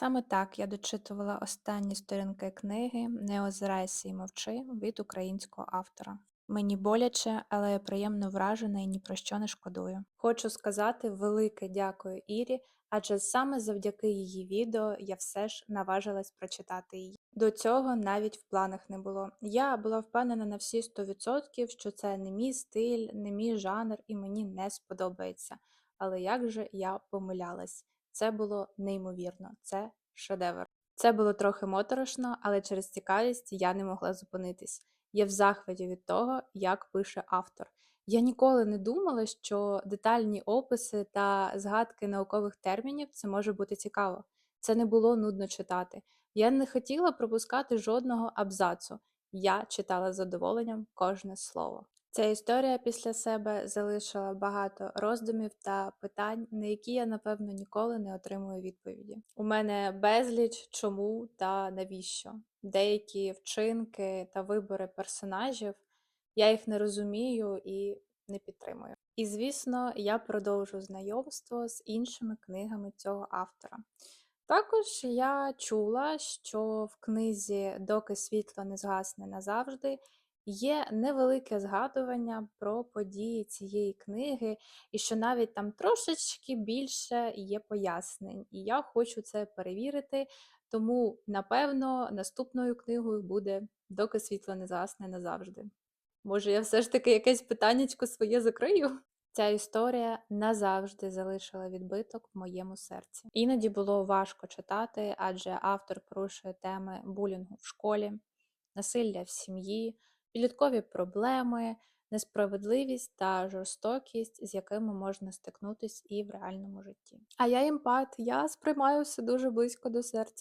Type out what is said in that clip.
Саме так я дочитувала останні сторінки книги Не озирайся і мовчи від українського автора. Мені боляче, але я приємно вражена і ні про що не шкодую. Хочу сказати велике дякую Ірі, адже саме завдяки її відео я все ж наважилась прочитати її. До цього навіть в планах не було. Я була впевнена на всі 100%, що це не мій стиль, не мій жанр і мені не сподобається. Але як же я помилялась? Це було неймовірно, це шедевр. Це було трохи моторошно, але через цікавість я не могла зупинитись. Я в захваті від того, як пише автор. Я ніколи не думала, що детальні описи та згадки наукових термінів це може бути цікаво. Це не було нудно читати. Я не хотіла пропускати жодного абзацу. Я читала з задоволенням кожне слово. Ця історія після себе залишила багато роздумів та питань, на які я, напевно, ніколи не отримую відповіді. У мене безліч чому та навіщо. Деякі вчинки та вибори персонажів, я їх не розумію і не підтримую. І, звісно, я продовжу знайомство з іншими книгами цього автора. Також я чула, що в книзі Доки світло не згасне назавжди є невелике згадування про події цієї книги, і що навіть там трошечки більше є пояснень. І я хочу це перевірити, тому, напевно, наступною книгою буде Доки світло не згасне назавжди. Може, я все ж таки якесь питаннячко своє закрию? Ця історія назавжди залишила відбиток в моєму серці. Іноді було важко читати, адже автор порушує теми булінгу в школі, насилля в сім'ї, підліткові проблеми, несправедливість та жорстокість, з якими можна стикнутись і в реальному житті. А я імпат, я сприймаю все дуже близько до серця.